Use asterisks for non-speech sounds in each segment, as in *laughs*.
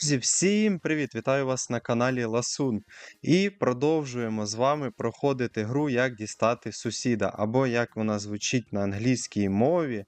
Друзі, всім привіт! Вітаю вас на каналі Ласун. І продовжуємо з вами проходити гру Як дістати сусіда, або як вона звучить на англійській мові.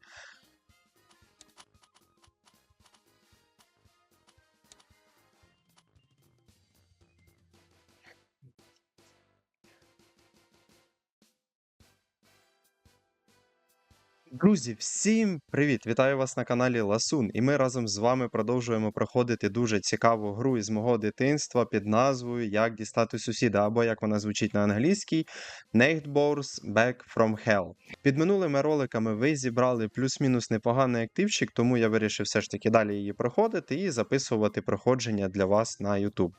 Друзі, всім привіт! Вітаю вас на каналі Ласун. І ми разом з вами продовжуємо проходити дуже цікаву гру із мого дитинства під назвою Як дістати сусіда, або як вона звучить на англійській Neighbors Back from Hell. Під минулими роликами ви зібрали плюс-мінус непоганий активчик, тому я вирішив все ж таки далі її проходити і записувати проходження для вас на YouTube.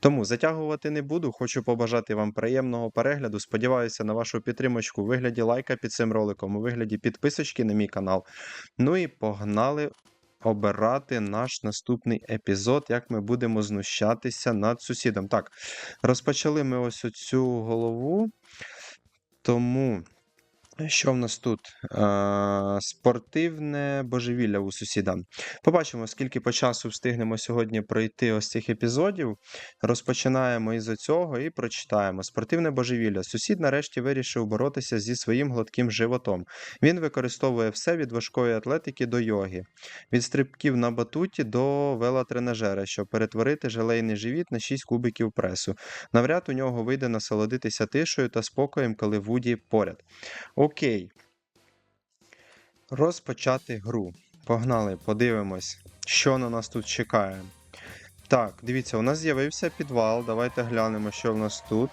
Тому затягувати не буду. Хочу побажати вам приємного перегляду. Сподіваюся на вашу підтримочку у вигляді лайка під цим роликом, у вигляді підписочки на мій канал. Ну і погнали обирати наш наступний епізод, як ми будемо знущатися над сусідом. Так, розпочали ми ось оцю голову. Тому. Що в нас тут? Е, спортивне божевілля у сусіда. Побачимо, скільки по часу встигнемо сьогодні пройти ось цих епізодів. Розпочинаємо із цього і прочитаємо. Спортивне божевілля. Сусід нарешті вирішив боротися зі своїм гладким животом. Він використовує все від важкої атлетики до йоги, від стрибків на батуті до велотренажера, щоб перетворити желейний живіт на 6 кубиків пресу. Навряд у нього вийде насолодитися тишою та спокоєм, коли Вуді поряд. Окей. Розпочати гру. Погнали, подивимось, що на нас тут чекає. Так, дивіться, у нас з'явився підвал. Давайте глянемо, що в нас тут.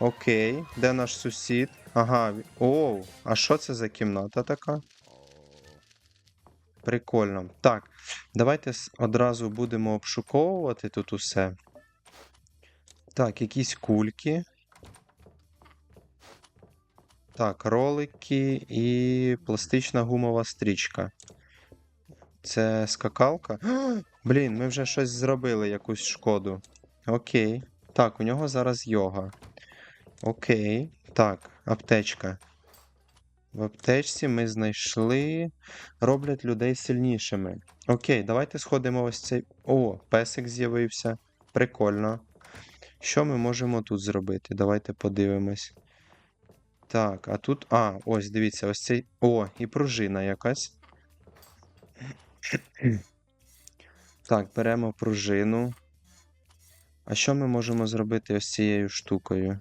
Окей, де наш сусід? Ага, оу, а що це за кімната така? Прикольно. Так, давайте одразу будемо обшуковувати тут усе. Так, якісь кульки. Так, ролики і пластична гумова стрічка. Це скакалка. *gasps* Блін, ми вже щось зробили, якусь шкоду. Окей. Так, у нього зараз йога. Окей. Так, аптечка. В аптечці ми знайшли. Роблять людей сильнішими. Окей, давайте сходимо ось цей. О, песик з'явився. Прикольно. Що ми можемо тут зробити? Давайте подивимось. Так, а тут. А, ось, дивіться, ось цей. О, і пружина якась. *clears throat* Так, беремо пружину. А що ми можемо зробити ось цією штукою?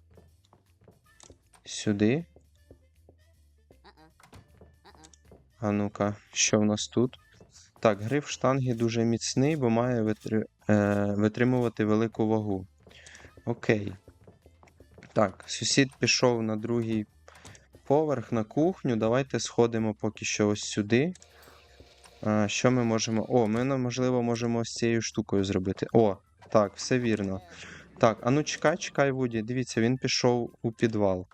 Сюди. А ну-ка, що в нас тут? Так, гриф штанги дуже міцний, бо має витри... е... витримувати велику вагу. Окей. Так, сусід пішов на другий поверх на кухню. Давайте сходимо поки що ось сюди. А, що ми можемо. О, ми, можливо, можемо ось цією штукою зробити. О, так, все вірно. Так, а ну чекай, чекай, Вуді. Дивіться, він пішов у підвал.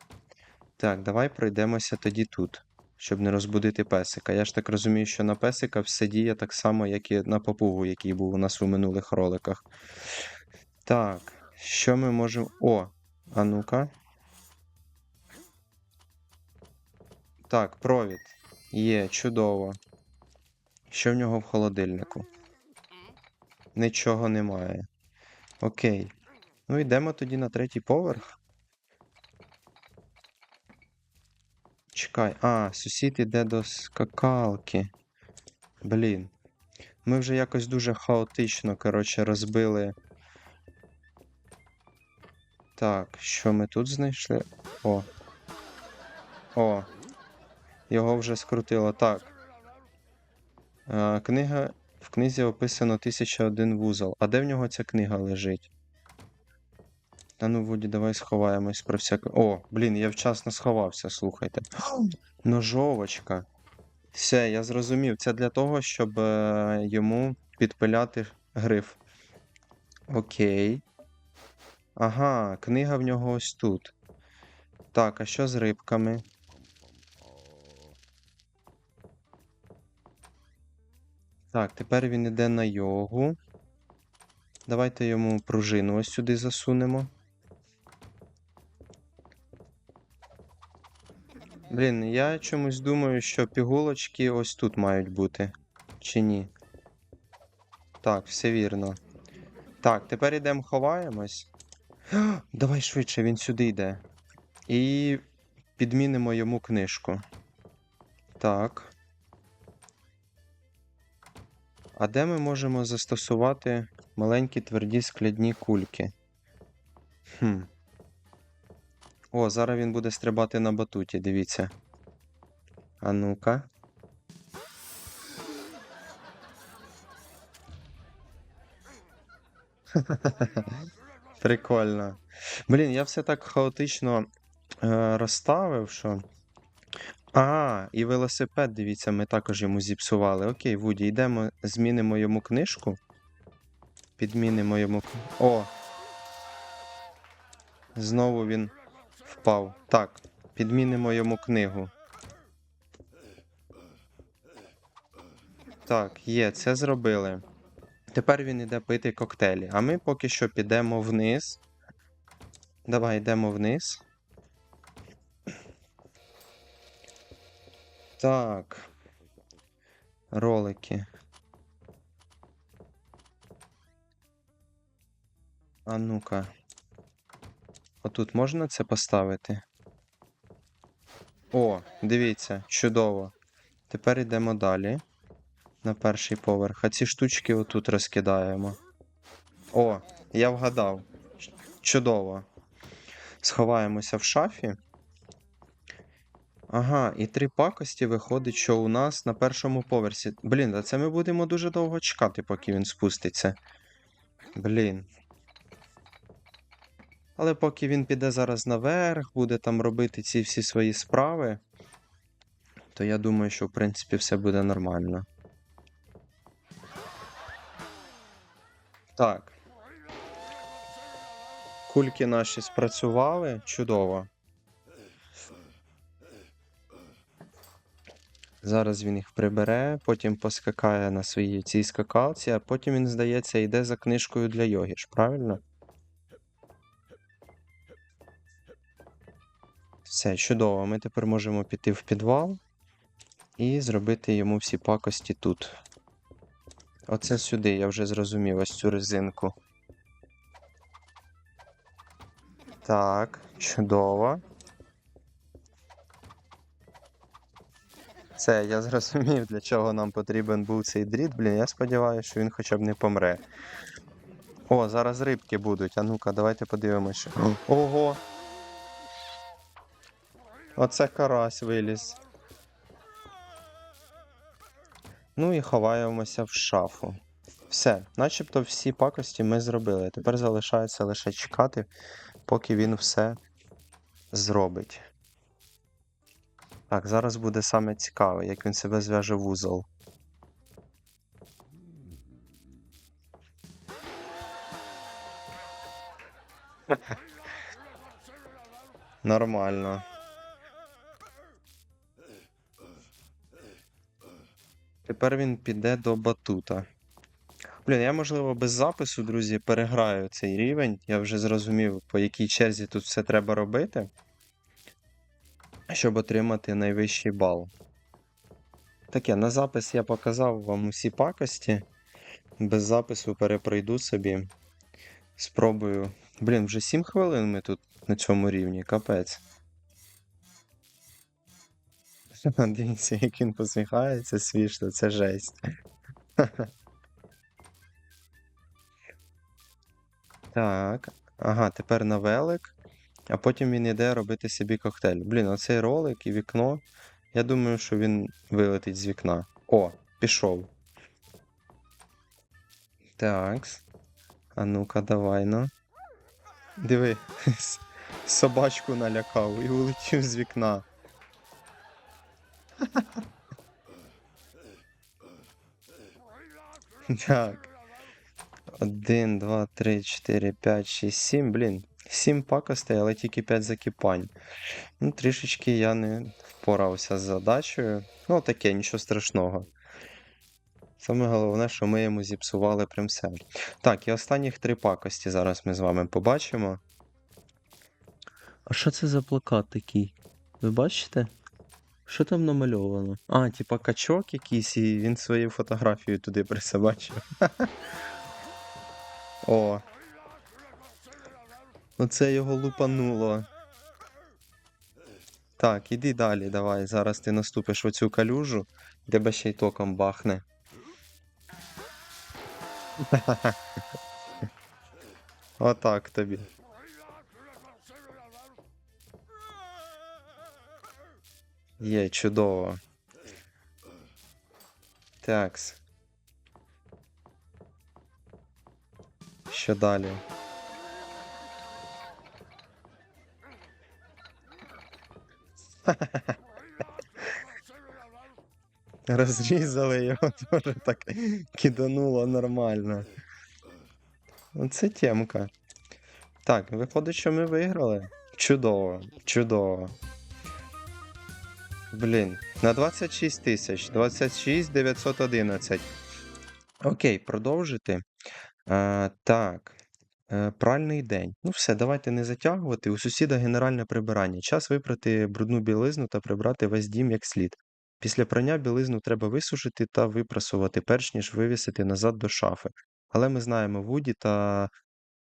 Так, давай пройдемося тоді тут, щоб не розбудити песика. Я ж так розумію, що на песика все діє так само, як і на папугу, який був у нас у минулих роликах. Так, що ми можемо. О, а ну-ка. Так, провід. Є, чудово. Що в нього в холодильнику? Нічого немає. Окей. Ну, йдемо тоді на третій поверх. Чекай. А, сусід іде до скакалки. Блін. Ми вже якось дуже хаотично, коротше, розбили. Так, що ми тут знайшли? О. О. Його вже скрутило. Так. Е, Книга. В книзі описано 1001 вузол. А де в нього ця книга лежить? Та ну, Вуді, давай сховаємось про всяке. О, блін, я вчасно сховався, слухайте. Ножовочка. Все, я зрозумів. Це для того, щоб е, йому підпиляти гриф. Окей. Ага, книга в нього ось тут. Так, а що з рибками? Так, тепер він іде на йогу. Давайте йому пружину ось сюди засунемо. Блін, я чомусь думаю, що пігулочки ось тут мають бути. Чи ні? Так, все вірно. Так, тепер йдемо ховаємось. Давай швидше, він сюди йде. І підмінимо йому книжку. Так. А де ми можемо застосувати маленькі тверді скляні кульки? Хм. О, зараз він буде стрибати на батуті, дивіться. А ну-ка. *laughs* Прикольно. Блін, я все так хаотично е, розставив, що. А, і велосипед, дивіться, ми також йому зіпсували. Окей, Вуді, йдемо, змінимо йому книжку. Підмінимо йому. О! Знову він впав. Так, підмінимо йому книгу. Так, є, це зробили. Тепер він іде пити коктейлі. А ми поки що підемо вниз. Давай йдемо вниз. Так. Ролики. А ну-ка. Отут можна це поставити? О, дивіться, чудово. Тепер йдемо далі. На перший поверх. А ці штучки отут розкидаємо. О, я вгадав. Чудово. Сховаємося в шафі. Ага, і три пакості виходить, що у нас на першому поверсі. Блін, а це ми будемо дуже довго чекати, поки він спуститься. Блін. Але поки він піде зараз наверх, буде там робити ці всі свої справи, то я думаю, що в принципі все буде нормально. Так. Кульки наші спрацювали. Чудово. Зараз він їх прибере, потім поскакає на своїй цій скакалці, а потім він, здається, йде за книжкою для йоги ж, правильно? Все, чудово. Ми тепер можемо піти в підвал і зробити йому всі пакості тут. Оце сюди, я вже зрозумів ось цю резинку. Так, чудово. Це я зрозумів, для чого нам потрібен був цей дріт. Блін, я сподіваюся, що він хоча б не помре. О, зараз рибки будуть. А ну-ка, давайте подивимося. Ого! Оце карась виліз. Ну і ховаємося в шафу. Все, начебто всі пакості ми зробили. Тепер залишається лише чекати, поки він все зробить. Так, зараз буде саме цікаве, як він себе зв'яже вузол. *laughs* Нормально. Тепер він піде до батута. Блін, я, можливо, без запису, друзі, переграю цей рівень. Я вже зрозумів, по якій черзі тут все треба робити, щоб отримати найвищий бал. Таке, на запис я показав вам усі пакості. Без запису перепройду собі. Спробую. Блін, вже 7 хвилин ми тут на цьому рівні, капець. *laughs* Дивіться, як він посміхається смішно, це жесть. *laughs* Так. Ага, тепер на велик, а потім він йде робити собі коктейль. Блін, оцей ролик і вікно. Я думаю, що він вилетить з вікна. О, пішов. Так. А ну-ка, давай ну. Диви, *laughs* собачку налякав і улетів з вікна. *laughs* Так. Один, два, три, чотири, п'ять, шість, сім. Блін. Сім пакостей, але тільки п'ять закипань. Ну, трішечки я не впорався з задачею. Ну, таке, нічого страшного. Саме головне, що ми йому зіпсували прям все. Так, і останніх три пакості зараз ми з вами побачимо. А що це за плакат такий? Ви бачите? Що там намальовано? А, типа качок якийсь, і він свою фотографію туди присобачив. *laughs* О. Оце його лупануло. Так, іди далі, давай. Зараз ти наступиш в оцю калюжу, тебе ще й током бахне. *laughs* Отак тобі. Є, чудово. Такс. Що далі? *laughs* Розрізали його *laughs* теж так кидануло нормально. Оце темка. Так, виходить, що ми виграли. Чудово, чудово. Блін, на 26 тисяч, 26 911. Окей, продовжити. А, так. Е, Пральний день. Ну все, давайте не затягувати. У сусіда генеральне прибирання. Час випрати брудну білизну та прибрати весь дім як слід. Після прання білизну треба висушити та випрасувати, перш ніж вивісити назад до шафи. Але ми знаємо Вуді та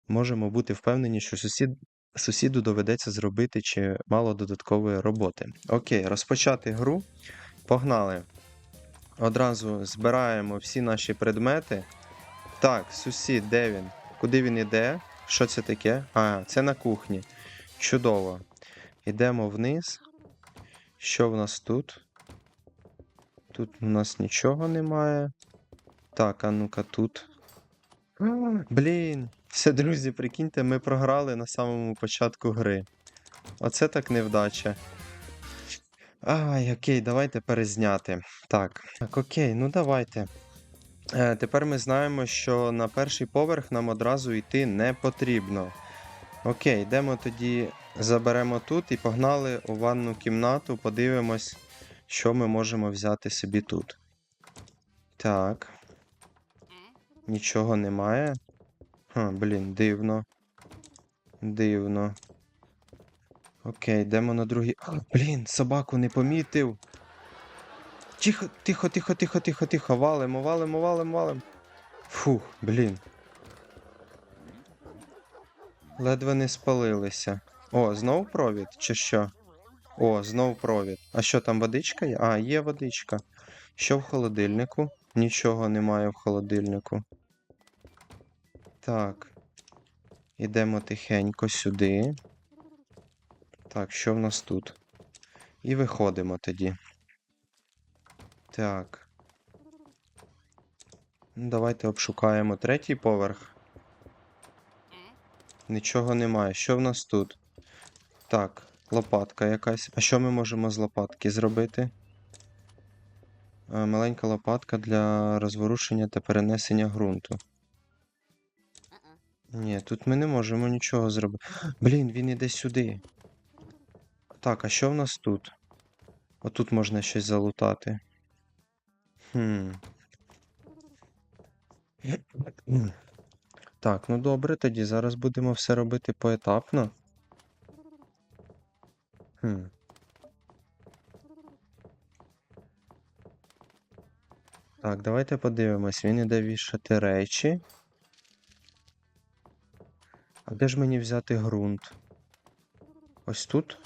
можемо бути впевнені, що сусід, сусіду доведеться зробити чимало додаткової роботи. Окей, розпочати гру. Погнали. Одразу збираємо всі наші предмети. Так, сусід, де він? Куди він іде? Що це таке? А, це на кухні. Чудово. Йдемо вниз. Що в нас тут? Тут у нас нічого немає. Так, а ну-ка тут. Блін. Все, друзі, прикиньте, ми програли на самому початку гри. Оце так невдача. Ай, окей, давайте перезняти. Так, так, окей, ну давайте. Е, тепер ми знаємо, що на перший поверх нам одразу йти не потрібно. Окей, йдемо тоді, заберемо тут і погнали у ванну кімнату, подивимось, що ми можемо взяти собі тут. Так. Нічого немає. Ха, блін, дивно. Дивно. Окей, йдемо на другий. А, блін, собаку не помітив. Тихо, тихо, тихо, тихо, тихо, тихо. Валимо, валимо, валимо, валимо. Фух, блін. Ледве не спалилися. О, знов провід, чи що? О, знов провід. А що там водичка є? А, є водичка. Що в холодильнику? Нічого немає в холодильнику. Так. Ідемо тихенько сюди. Так, що в нас тут? І виходимо тоді. Так. Ну, Давайте обшукаємо третій поверх. Нічого немає. Що в нас тут? Так, лопатка якась. А що ми можемо з лопатки зробити? Е, Маленька лопатка для розворушення та перенесення ґрунту. Ні, тут ми не можемо нічого зробити. Блін, він іде сюди. Так, а що в нас тут? Отут можна щось залутати. Так, ну добре, тоді зараз будемо все робити поетапно. Хм. Так, давайте подивимось. Він іде вішати речі. А де ж мені взяти ґрунт? Ось тут?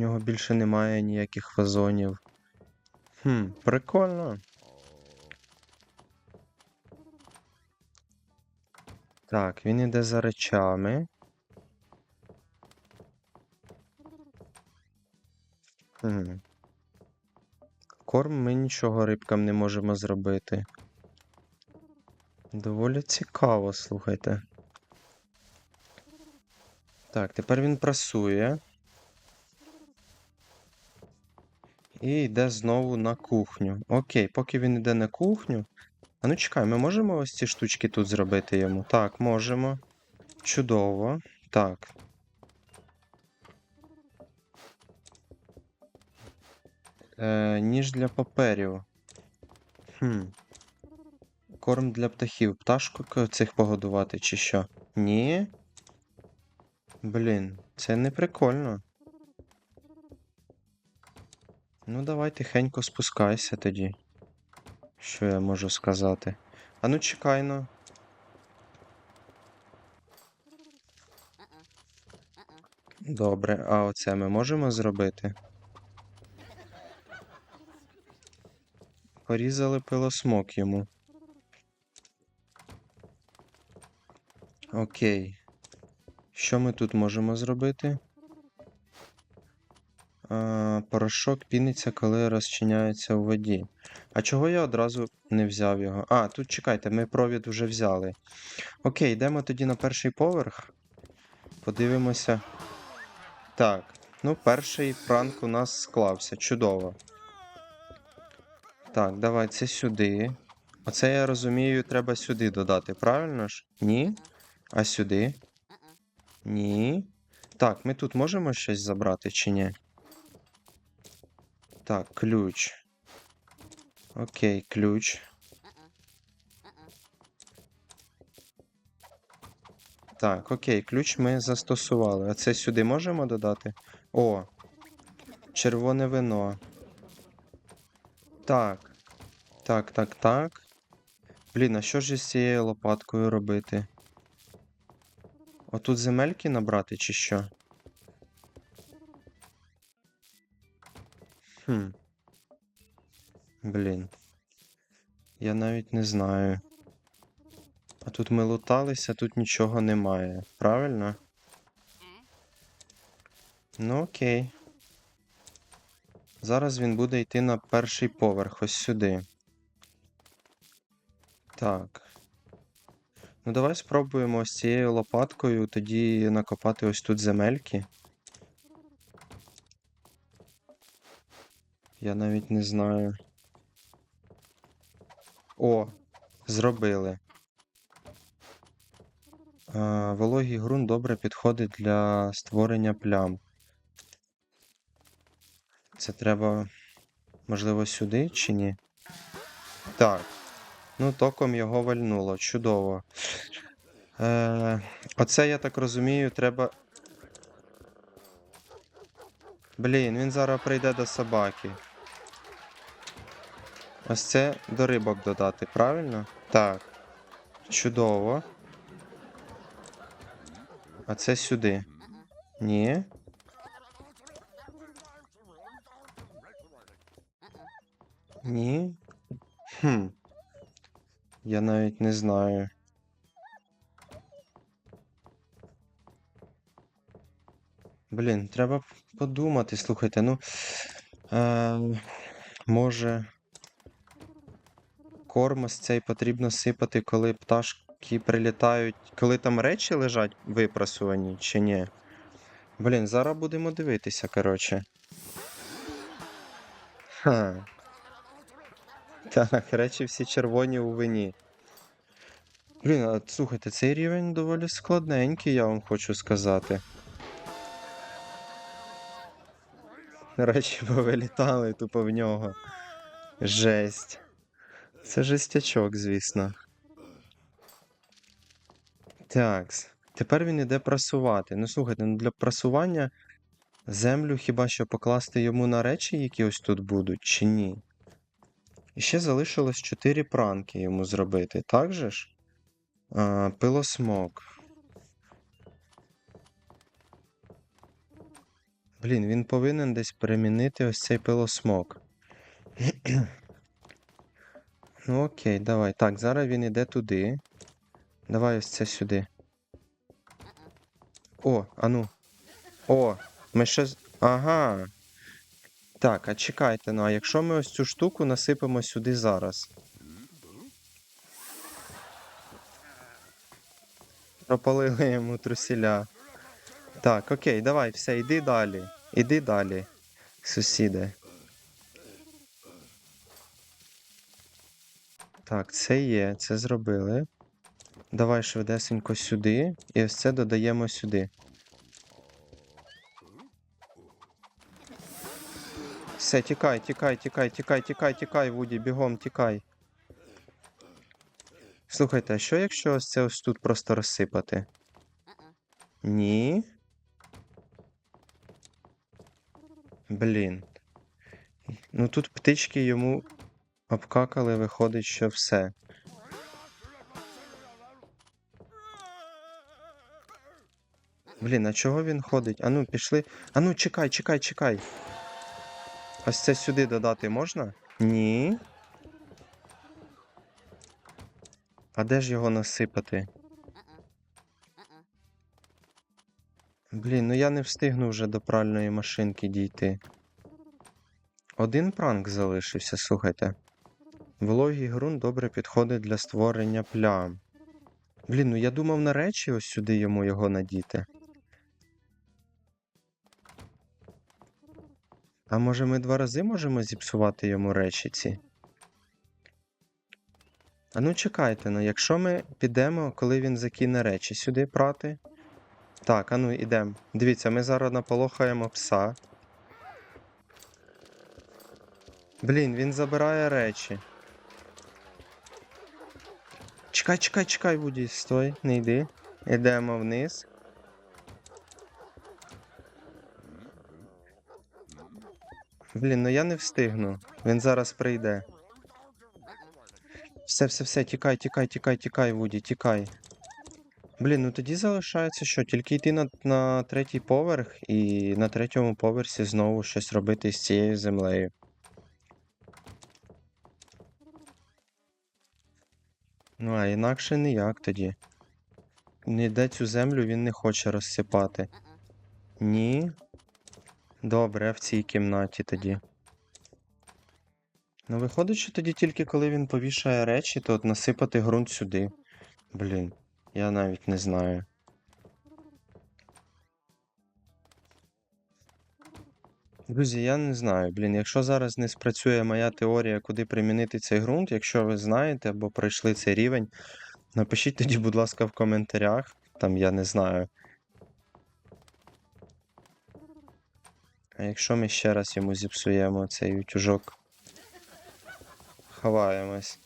Нього більше немає ніяких вазонів. Хм, прикольно. Так, він іде за речами. Хм. Корм ми нічого рибкам не можемо зробити. Доволі цікаво, слухайте. Так, тепер він прасує. І йде знову на кухню. Окей, поки він йде на кухню. А ну чекай, ми можемо ось ці штучки тут зробити йому? Так, можемо. Чудово. Так. Е, ніж для паперів. Хм. Корм для птахів. Пташку цих погодувати чи що? Ні. Блін, це не прикольно. Ну, давай тихенько спускайся тоді. Що я можу сказати? А ну чекай ну. Добре, а оце ми можемо зробити? Порізали пилосмок йому. Окей. Що ми тут можемо зробити? А, порошок піниться, коли розчиняється у воді. А чого я одразу не взяв його? А, тут чекайте, ми провід вже взяли. Окей, йдемо тоді на перший поверх. Подивимося. Так, ну перший пранк у нас склався. Чудово. Так, давай це сюди. Оце я розумію, треба сюди додати, правильно ж? Ні? А сюди? Ні. Так, ми тут можемо щось забрати чи ні? Так, ключ. Окей, ключ. Так, окей, ключ ми застосували. А це сюди можемо додати? О, червоне вино. Так. Так, так, так. Блін, а що ж із цією лопаткою робити? Отут земельки набрати чи що? Хм. Блін. Я навіть не знаю. А тут ми луталися, тут нічого немає. Правильно? Ну окей. Зараз він буде йти на перший поверх, ось сюди. Так. Ну, давай спробуємо ось цією лопаткою тоді накопати ось тут земельки. Я навіть не знаю. О, зробили. А, вологий ґрунт добре підходить для створення плям. Це треба, можливо, сюди чи ні? Так. Ну, током його вальнуло. Чудово. Е, оце, я так розумію, треба. Блін, він зараз прийде до собаки. Ось це до рибок додати, правильно? Так. Чудово. А це сюди. Ні. Ні. Хм. Я навіть не знаю. Блін, треба подумати, слухайте, ну. Е, може. Корм ось цей потрібно сипати, коли пташки прилітають. Коли там речі лежать випрасувані, чи ні? Блін, зараз будемо дивитися, коротше. Так, речі всі червоні у вині. Блін, а слухайте, цей рівень доволі складненький, я вам хочу сказати. Речі повилітали тупо в нього. Жесть. Це жестячок, звісно. Такс. Тепер він іде прасувати. Ну слухайте, ну для прасування землю хіба що покласти йому на речі, які ось тут будуть, чи ні? І ще залишилось 4 пранки йому зробити, так же ж? А, пилосмок. Блін, він повинен десь перемінити ось цей пилосмок. Ну окей, давай. Так, зараз він іде туди. Давай ось це сюди. О, ану. О, ми ще. Ага. Так, а чекайте, ну а якщо ми ось цю штуку насипемо сюди зараз. Пропалили йому трусіля. Так, окей, давай, все, йди далі. Іди далі, сусіде. Так, це є, це зробили. Давай швидесенько сюди. І ось це додаємо сюди. Все, тікай, тікай, тікай, тікай, тікай, тікай, Вуді, бігом, тікай. Слухайте, а що якщо ось це ось тут просто розсипати? Ні. Блін. Ну тут птички йому Обкакали, виходить, що все. Блін, а чого він ходить? Ану, пішли. Ану, чекай, чекай, чекай. Ось це сюди додати можна? Ні. А де ж його насипати? Блін, ну я не встигну вже до пральної машинки дійти. Один пранк залишився, слухайте. Вологий ґрунт добре підходить для створення плям. Блін, ну я думав на речі ось сюди йому його надіти. А може ми два рази можемо зіпсувати йому речі ці? А ну чекайте, ну якщо ми підемо, коли він закине речі сюди прати. Так, а ну ідемо. Дивіться, ми зараз наполохаємо пса. Блін, він забирає речі. Чекай, чекай, чекай, Вуді, стой, не йди. Ідемо вниз. Блін, ну я не встигну. Він зараз прийде. Все, все, все, тікай, тікай, тікай, тікай, Вуді, тікай. Блін, ну тоді залишається що? Тільки йти на, на третій поверх і на третьому поверсі знову щось робити з цією землею. Ну, а інакше ніяк тоді. Ніде цю землю він не хоче розсипати. Ні. Добре, в цій кімнаті тоді. Ну, виходить, що тоді тільки коли він повішає речі, то от насипати ґрунт сюди. Блін, я навіть не знаю. Друзі, я не знаю. Блін, якщо зараз не спрацює моя теорія, куди примінити цей ґрунт, якщо ви знаєте або пройшли цей рівень, напишіть тоді, будь ласка, в коментарях. Там я не знаю. А якщо ми ще раз йому зіпсуємо цей утюжок, ховаємось.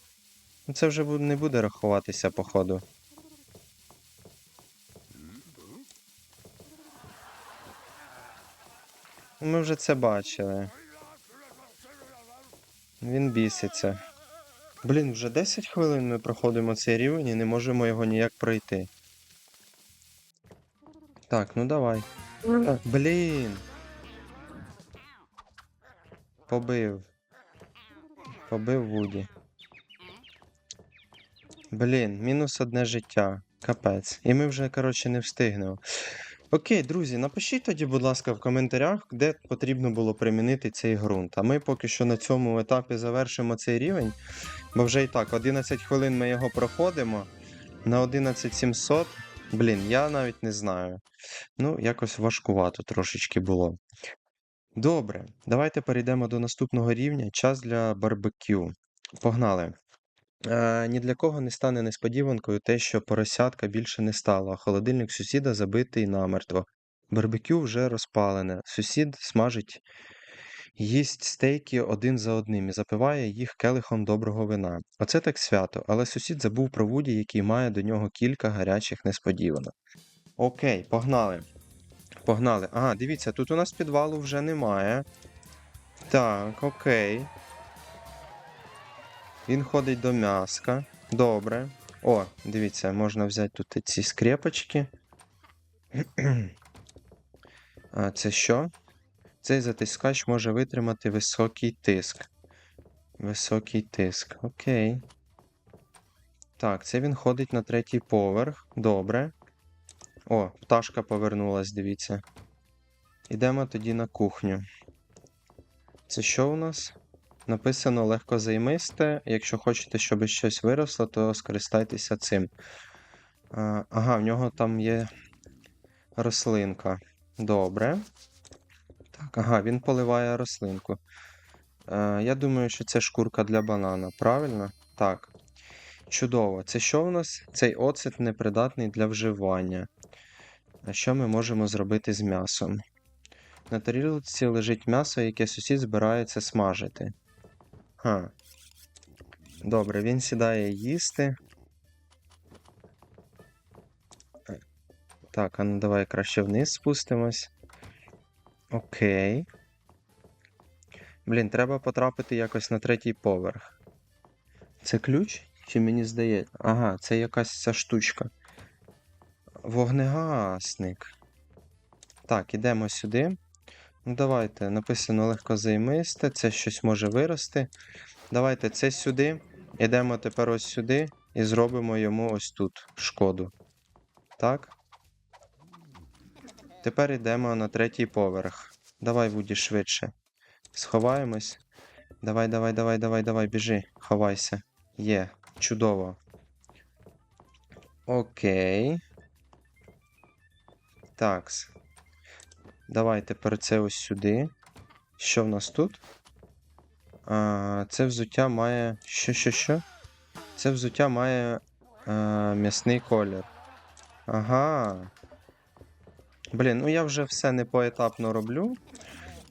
Ну це вже не буде рахуватися, походу. Ми вже це бачили. Він біситься. Блін, вже 10 хвилин ми проходимо цей рівень і не можемо його ніяк пройти. Так, ну давай. А, блін. Побив. Побив Вуді. Блін, мінус одне життя. Капець. І ми вже, коротше, не встигнемо. Окей, друзі, напишіть тоді, будь ласка, в коментарях, де потрібно було примінити цей ґрунт. А ми поки що на цьому етапі завершимо цей рівень. Бо вже і так, 11 хвилин ми його проходимо. На 11700. Блін, я навіть не знаю. Ну, якось важкувато трошечки було. Добре, давайте перейдемо до наступного рівня. Час для барбекю. Погнали. Е, ні для кого не стане несподіванкою те, що поросятка більше не стало, а холодильник сусіда забитий намертво. Барбекю вже розпалене. Сусід смажить, їсть стейки один за одним і запиває їх келихом доброго вина. Оце так свято, але сусід забув про Вуді, який має до нього кілька гарячих несподіванок. Окей, погнали. Погнали. Ага, дивіться, тут у нас підвалу вже немає. Так, окей. Він ходить до м'яска. Добре. О, дивіться, можна взяти тут ці скрепочки. А це що? Цей затискач може витримати високий тиск. Високий тиск. Окей. Так, це він ходить на третій поверх. Добре. О, пташка повернулась, дивіться. Ідемо тоді на кухню. Це що у нас? Написано легко займисте. Якщо хочете, щоб щось виросло, то скористайтеся цим. Ага, в нього там є рослинка. Добре. Так, ага, він поливає рослинку. Я думаю, що це шкурка для банана, правильно? Так. Чудово. Це що у нас? Цей оцет непридатний для вживання. Що ми можемо зробити з м'ясом? На тарілці лежить м'ясо, яке сусід збирається смажити. Ха. Добре, він сідає їсти. Так, а ну давай краще вниз спустимось. Окей. Блін, треба потрапити якось на третій поверх. Це ключ? Чи мені здається? Ага, це якась ця штучка. Вогнегасник. Так, ідемо сюди. Ну, давайте, написано легкозаймисте, це щось може вирости. Давайте це сюди. Ідемо тепер ось сюди і зробимо йому ось тут шкоду. Так. Тепер йдемо на третій поверх. Давай, Вуді, швидше. Сховаємось. Давай, давай, давай, давай, давай, біжи, ховайся. Є, чудово. Окей. Такс. Давай тепер це ось сюди. Що в нас тут? А, це взуття має. Що, що, що? Це взуття має а, м'ясний колір. Ага. Блін, ну я вже все не поетапно роблю.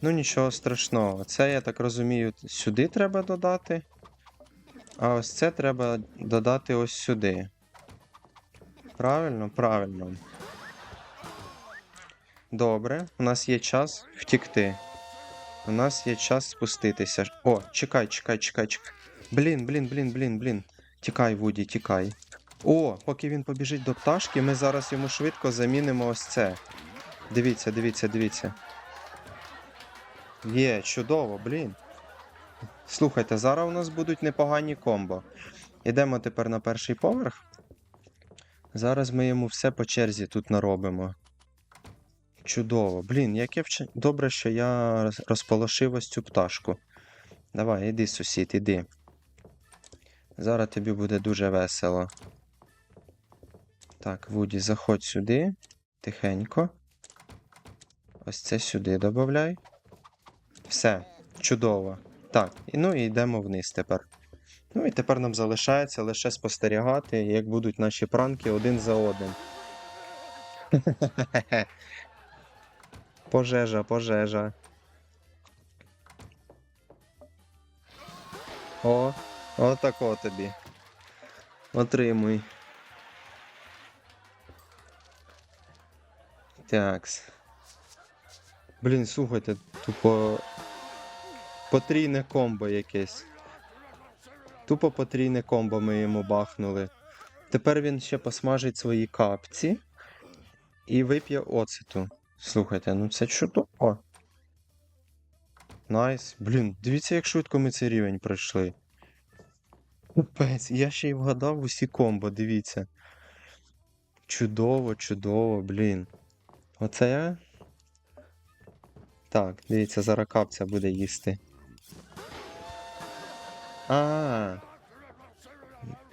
Ну нічого страшного. Це, я так розумію, сюди треба додати. А ось це треба додати ось сюди. Правильно, правильно. Добре, у нас є час втікти. У нас є час спуститися. О, чекай, чекай, чекай, чекай. Блін, блін, блін, блін, блін. Тікай, Вуді, тікай. О, поки він побіжить до пташки, ми зараз йому швидко замінимо ось це. Дивіться, дивіться, дивіться. Є, чудово, блін. Слухайте, зараз у нас будуть непогані комбо. Ідемо тепер на перший поверх. Зараз ми йому все по черзі тут наробимо. Чудово. Блін, яке вч... добре, що я розполошив ось цю пташку. Давай, іди, сусід, іди. Зараз тобі буде дуже весело. Так, Вуді, заходь сюди. Тихенько. Ось це сюди додай. Все, чудово. Так, і ну і йдемо вниз тепер. Ну і тепер нам залишається лише спостерігати, як будуть наші пранки один за одним. *laughs* Пожежа, пожежа. О, отако тобі. Отримуй. Такс. Блін, слухайте, тупо потрійне комбо якесь. Тупо потрійне комбо ми йому бахнули. Тепер він ще посмажить свої капці і вип'є оцету. Слухайте, ну це чудово. Найс. Блін, дивіться, як швидко ми цей рівень пройшли. Капець, я ще й вгадав усі комбо, дивіться. Чудово, чудово, блін. Оце я. Так, дивіться, зараз капця буде їсти. А.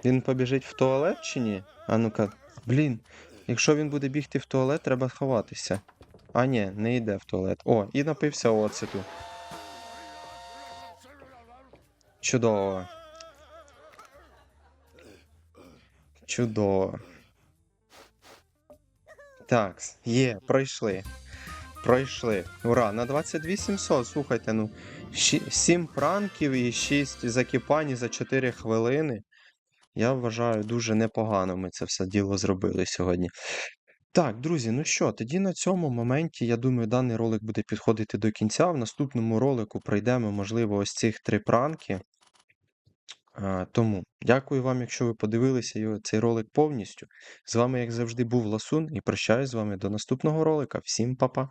Він побіжить в туалет чи ні? А ну-ка. Блін, якщо він буде бігти в туалет, треба ховатися. А ні, не йде в туалет. О, і напився оцету. Чудово. Чудово. Так, є, пройшли. Пройшли. Ура! На 22700, слухайте, ну. 7 пранків і 6 закипань за 4 хвилини. Я вважаю, дуже непогано ми це все діло зробили сьогодні. Так, друзі, ну що, тоді на цьому моменті, я думаю, даний ролик буде підходити до кінця. В наступному ролику пройдемо, можливо, ось цих три пранки. Тому дякую вам, якщо ви подивилися цей ролик повністю. З вами, як завжди, був Ласун і прощаюсь з вами до наступного ролика. Всім па-па!